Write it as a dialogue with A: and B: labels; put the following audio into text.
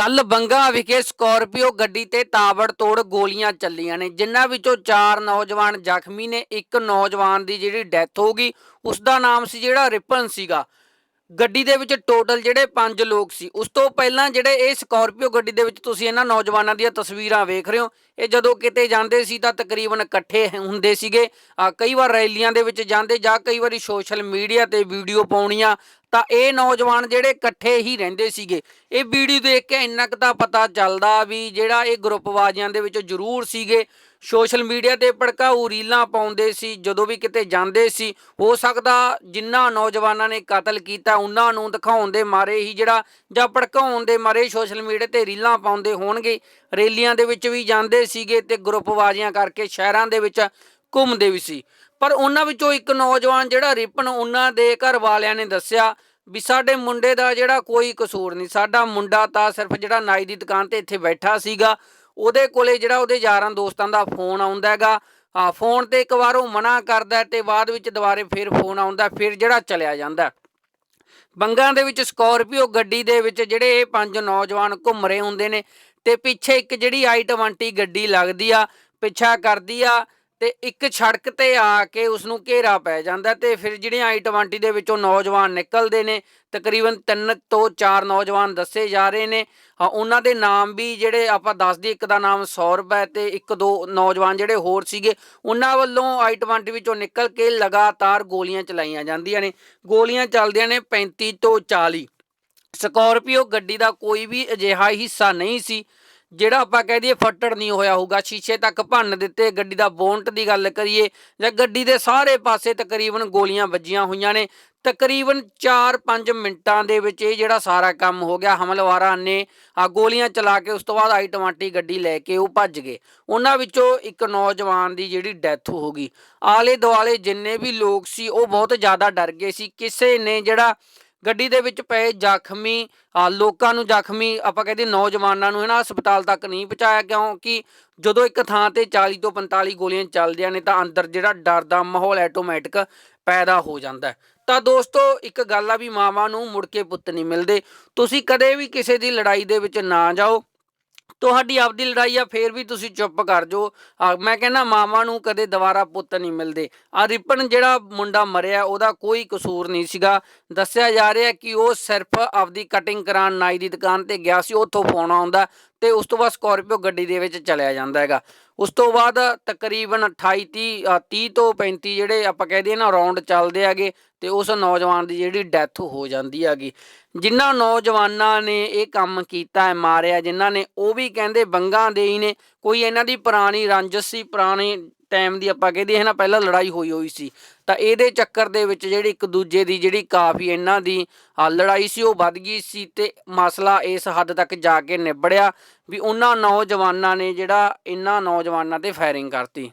A: ਕੱਲ ਬੰਗਾ ਵਿਖੇ ਸਕੋਰਪੀਓ ਗੱਡੀ ਤੇ ਤਾਬੜਤੋੜ ਗੋਲੀਆਂ ਚੱਲੀਆਂ ਨੇ, ਜਿਨ੍ਹਾਂ ਵਿੱਚੋਂ ਚਾਰ ਨੌਜਵਾਨ ਜ਼ਖਮੀ ਨੇ, ਇੱਕ ਨੌਜਵਾਨ ਦੀ ਜਿਹੜੀ ਡੈਥ ਹੋ ਗਈ ਉਸ ਦਾ ਨਾਮ ਸੀ ਜਿਹੜਾ ਰਿਪਨ ਸੀਗਾ। ਗੱਡੀ ਦੇ ਵਿੱਚ ਟੋਟਲ ਜਿਹੜੇ 5 ਲੋਕ ਸੀ, ਉਸ ਤੋਂ ਪਹਿਲਾਂ ਜਿਹੜੇ ਇਹ ਸਕਾਰਪੀਓ ਗੱਡੀ ਦੇ ਵਿੱਚ ਤੁਸੀਂ ਇਹਨਾਂ ਨੌਜਵਾਨਾਂ ਦੀਆਂ ਤਸਵੀਰਾਂ ਵੇਖ ਰਹੇ ਹੋ, ਇਹ ਜਦੋਂ ਕਿਤੇ ਜਾਂਦੇ ਸੀ ਤਾਂ ਤਕਰੀਬਨ ਇਕੱਠੇ ਹੁੰਦੇ ਸੀਗੇ। ਕਈ ਵਾਰ ਰੈਲੀਆਂ ਦੇ ਵਿੱਚ ਜਾਂਦੇ ਜਾਂ ਕਈ ਵਾਰੀ ਸੋਸ਼ਲ ਮੀਡੀਆ ਤੇ ਵੀਡੀਓ ਪਾਉਣੀਆਂ ਤਾਂ ਇਹ ਨੌਜਵਾਨ ਜਿਹੜੇ ਇਕੱਠੇ ਹੀ ਰਹਿੰਦੇ ਸੀਗੇ, ਇਹ ਵੀਡੀਓ ਦੇਖ ਕੇ ਇੰਨਾ ਕੁ ਤਾਂ ਪਤਾ ਚੱਲਦਾ ਵੀ ਜਿਹੜਾ ਇਹ ਗਰੁੱਪਵਾਜੀਆਂ ਦੇ ਵਿੱਚ ਜ਼ਰੂਰ ਸੀਗੇ। ਸੋਸ਼ਲ ਮੀਡੀਆ ਤੇ ਭੜਕਾਊ ਰੀਲਾਂ ਪਾਉਂਦੇ ਸੀ, ਜਦੋਂ ਵੀ ਕਿਤੇ ਜਾਂਦੇ ਸੀ, ਹੋ ਸਕਦਾ ਜਿਨ੍ਹਾਂ ਨੌਜਵਾਨਾਂ ਨੇ ਕਤਲ ਕੀਤਾ, ਉਹਨਾਂ ਨੂੰ ਦਿਖਾਉਣ ਦੇ ਮਾਰੇ ਹੀ ਜਿਹੜਾ ਜਾਂ ਭੜਕਾਉਣ ਦੇ ਮਾਰੇ ਸੋਸ਼ਲ ਮੀਡੀਆ ਤੇ ਰੀਲਾਂ ਪਾਉਂਦੇ ਹੋਣਗੇ। ਰੈਲੀਆਂ ਦੇ ਵਿੱਚ ਵੀ ਜਾਂਦੇ ਸੀਗੇ ਤੇ ਗਰੁੱਪਵਾਜੀਆਂ ਕਰਕੇ ਸ਼ਹਿਰਾਂ ਦੇ ਵਿੱਚ ਘੁੰਮਦੇ ਵੀ ਸੀ। ਪਰ ਉਹਨਾਂ ਵਿੱਚੋਂ ਇੱਕ ਨੌਜਵਾਨ ਜਿਹੜਾ ਰਿਪਨ, ਉਹਨਾਂ ਦੇ ਘਰ ਵਾਲਿਆਂ ਨੇ ਦੱਸਿਆ ਵੀ ਸਾਡੇ ਮੁੰਡੇ ਦਾ ਜਿਹੜਾ ਕੋਈ ਕਸੂਰ ਨਹੀਂ। ਸਾਡਾ ਮੁੰਡਾ ਤਾਂ ਸਿਰਫ ਜਿਹੜਾ ਨਾਈ ਦੀ ਦੁਕਾਨ ਤੇ ਇੱਥੇ ਬੈਠਾ ਸੀਗਾ। ਉਹਦੇ ਕੋਲੇ ਜਿਹੜਾ ਉਹਦੇ ਯਾਰਾਂ ਦੋਸਤਾਂ ਦਾ ਫੋਨ ਆਉਂਦਾ ਹੈਗਾ। ਆ ਫੋਨ ਤੇ ਇੱਕ ਵਾਰ ਉਹ ਮਨਾ ਕਰਦਾ ਹੈ ਤੇ ਬਾਅਦ ਵਿੱਚ ਦੁਬਾਰੇ ਫਿਰ ਫੋਨ ਆਉਂਦਾ ਫਿਰ ਜਿਹੜਾ ਚਲਿਆ ਜਾਂਦਾ ਬੰਗਾਂ ਦੇ ਵਿੱਚ ਸਕੋਰਪੀਓ ਗੱਡੀ ਦੇ ਵਿੱਚ ਜਿਹੜੇ ਇਹ ਪੰਜ ਨੌਜਵਾਨ ਘੁੰਮ ਰਹੇ ਹੁੰਦੇ ਨੇ ਤੇ ਪਿੱਛੇ ਇੱਕ ਜਿਹੜੀ i20 ਗੱਡੀ ਲੱਗਦੀ ਆ, ਪਿੱਛਾ ਕਰਦੀ ਆ ਤੇ ਇੱਕ ਸੜਕ ਤੇ ਆ ਕੇ ਉਸ ਨੂੰ ਘੇਰਾ ਪੈ ਜਾਂਦਾ ਤੇ ਫਿਰ ਜਿਹੜੀਆਂ i20 ਦੇ ਵਿੱਚੋਂ ਨੌਜਵਾਨ ਨਿਕਲਦੇ ਨੇ ਤਕਰੀਬਨ 3 ਤੋਂ 4 ਨੌਜਵਾਨ ਦੱਸੇ ਜਾ ਰਹੇ ਨੇ। ਹਾਂ, ਉਹਨਾਂ ਦੇ ਨਾਮ ਵੀ ਜਿਹੜੇ ਆਪਾਂ ਦੱਸ ਦਈਏ ਇੱਕ ਦਾ ਨਾਮ ਸੌਰਭ ਹੈ ਤੇ ਇੱਕ ਦੋ ਨੌਜਵਾਨ ਜਿਹੜੇ ਹੋਰ ਸੀਗੇ ਉਹਨਾਂ ਵੱਲੋਂ i20 ਵਿੱਚੋਂ ਨਿਕਲ ਕੇ ਲਗਾਤਾਰ ਗੋਲੀਆਂ ਚਲਾਈਆਂ ਜਾਂਦੀਆਂ ਨੇ। ਗੋਲੀਆਂ ਚੱਲਦੀਆਂ ਨੇ 35 ਤੋਂ 40 ਸਕਾਰਪੀਓ ਗੱਡੀ ਦਾ ਕੋਈ ਵੀ ਅਜਿਹਾ ਹਿੱਸਾ ਨਹੀਂ ਸੀ। ਜਿਹੜਾ ਆਪਾਂ ਕਹਿ ਦਈਏ ਫੱਟੜ ਨਹੀਂ ਹੋਇਆ ਹੋਊਗਾ, ਸ਼ੀਸ਼ੇ ਤੱਕ ਭੰਨ ਦਿੱਤੇ, ਗੱਡੀ ਦਾ ਬੋਨਟ ਦੀ ਗੱਲ ਕਰੀਏ, ਜਾਂ ਗੱਡੀ ਦੇ ਸਾਰੇ ਪਾਸੇ ਤਕਰੀਬਨ ਗੋਲੀਆਂ ਵੱਜੀਆਂ ਹੋਈਆਂ ਨੇ। ਤਕਰੀਬਨ 4-5 ਮਿੰਟਾਂ ਦੇ ਵਿੱਚ ਇਹ ਜਿਹੜਾ ਸਾਰਾ ਕੰਮ ਹੋ ਗਿਆ, ਹਮਲਵਾਰਾਂ ਨੇ ਆ ਗੋਲੀਆਂ ਚਲਾ ਕੇ ਉਸ ਤੋਂ ਬਾਅਦ ਆਟੋਮੈਟਿਕ ਗੱਡੀ ਲੈ ਕੇ ਉਹ ਭੱਜ ਗਏ। ਉਹਨਾਂ ਵਿੱਚੋਂ ਇੱਕ ਨੌਜਵਾਨ ਦੀ ਜਿਹੜੀ ਡੈਥ ਹੋ ਗਈ। ਆਲੇ ਦੁਆਲੇ ਜਿੰਨੇ ਵੀ ਲੋਕ ਸੀ, ਉਹ ਬਹੁਤ ਜ਼ਿਆਦਾ ਡਰ ਗਏ ਸੀ। ਕਿਸੇ ਨੇ ਜਿਹੜਾ ਗੱਡੀ ਦੇ ਵਿੱਚ ਪਏ ਜ਼ਖਮੀ ਲੋਕਾਂ ਨੂੰ ਜ਼ਖਮੀ, ਆਪਾਂ ਕਹਿੰਦੇ ਨੌਜਵਾਨਾਂ ਨੂੰ ਇਹਨਾਂ ਹਸਪਤਾਲ ਤੱਕ ਨਹੀਂ ਪਹੁੰਚਾਇਆ ਕਿਉਂਕਿ ਜਦੋਂ ਇੱਕ ਥਾਂ ਤੇ 40 ਤੋਂ 45 ਗੋਲੀਆਂ ਚੱਲਦੀਆਂ ਨੇ ਤਾਂ ਅੰਦਰ ਜਿਹੜਾ ਡਰ ਦਾ ਮਾਹੌਲ ਆਟੋਮੈਟਿਕ ਪੈਦਾ ਹੋ ਜਾਂਦਾ ਤਾਂ ਦੋਸਤੋ, ਇੱਕ ਗੱਲ ਆ ਵੀ ਮਾਵਾਂ ਨੂੰ ਮੁੜ ਕੇ ਪੁੱਤ ਨਹੀਂ ਮਿਲਦੇ। ਤੁਸੀਂ ਕਦੇ ਵੀ ਕਿਸੇ ਦੀ ਲੜਾਈ ਦੇ ਵਿੱਚ ਨਾ ਜਾਓ। ਤੁਹਾਡੀ ਆਪਦੀ ਲੜਾਈ ਆ, ਫੇਰ ਵੀ ਤੁਸੀਂ ਚੁੱਪ ਕਰ ਜੋ ਮੈਂ ਕਹਿੰਦਾ ਮਾਵਾਂ ਨੂੰ ਕਦੇ ਦੁਬਾਰਾ ਪੁੱਤ ਨਹੀਂ ਮਿਲਦੇ। ਆ, ਰਿਪਨ ਜਿਹੜਾ ਮੁੰਡਾ ਮਰਿਆ, ਉਹਦਾ ਕੋਈ ਕਸੂਰ ਨਹੀਂ ਸੀਗਾ। ਦੱਸਿਆ ਜਾ ਰਿਹਾ ਕਿ ਉਹ ਸਿਰਫ ਆਪਦੀ ਕਟਿੰਗ ਕਰਾਉਣ ਨਾਈ ਦੀ ਦੁਕਾਨ ਤੇ ਗਿਆ ਸੀ, ਉੱਥੋਂ ਫੋਨ ਆਉਂਦਾ ਤੇ ਉਸ ਤੋਂ ਬਾਅਦ ਸਕਾਰਪੀਓ ਗੱਡੀ ਦੇ ਵਿੱਚ ਚਲਿਆ ਜਾਂਦਾ ਹੈਗਾ। ਉਸ ਤੋਂ ਬਾਅਦ ਤਕਰੀਬਨ 28 30 ਅ, 30 ਤੋਂ 35 ਜਿਹੜੇ ਆਪਾਂ ਕਹਿ ਦਈਏ ਨਾ ਰਾਉਂਡ ਚੱਲਦੇ ਹੈਗੇ ਤੇ ਉਸ ਨੌਜਵਾਨ ਦੀ ਜਿਹੜੀ ਡੈਥ ਹੋ ਜਾਂਦੀ ਹੈਗੀ। ਜਿਨ੍ਹਾਂ ਨੌਜਵਾਨਾਂ ਨੇ ਇਹ ਕੰਮ ਕੀਤਾ ਹੈ ਮਾਰਿਆ ਜਿਨ੍ਹਾਂ ਨੇ ਉਹ ਵੀ ਕਹਿੰਦੇ ਬੰਗਾਂ ਦੇ ਹੀ ਨੇ। ਕੋਈ ਇਹਨਾਂ ਦੀ ਪੁਰਾਣੀ ਰੰਜਸ਼ ਸੀ ਪੁਰਾਣੇ ਟਾਈਮ ਦੀ ਆਪਾਂ ਕਹਿੰਦੇ ਹੈ ਨਾ ਪਹਿਲਾਂ ਲੜਾਈ ਹੋਈ ਹੋਈ ਸੀ। ਤਾਂ ਇਹਦੇ ਚੱਕਰ ਦੇ ਵਿੱਚ ਜਿਹੜੀ ਇੱਕ ਦੂਜੇ ਦੀ ਜਿਹੜੀ ਕਾਫੀ ਇਹਨਾਂ ਦੀ ਲੜਾਈ ਸੀ, ਉਹ ਵੱਧ ਗਈ ਸੀ ਤੇ ਮਸਲਾ ਇਸ ਹੱਦ ਤੱਕ ਜਾ ਕੇ ਨਿਬੜਿਆ ਵੀ ਉਹਨਾਂ ਨੌਜਵਾਨਾਂ ਨੇ ਜਿਹੜਾ ਇਹਨਾਂ ਨੌਜਵਾਨਾਂ ਤੇ ਫਾਇਰਿੰਗ ਕਰਤੀ।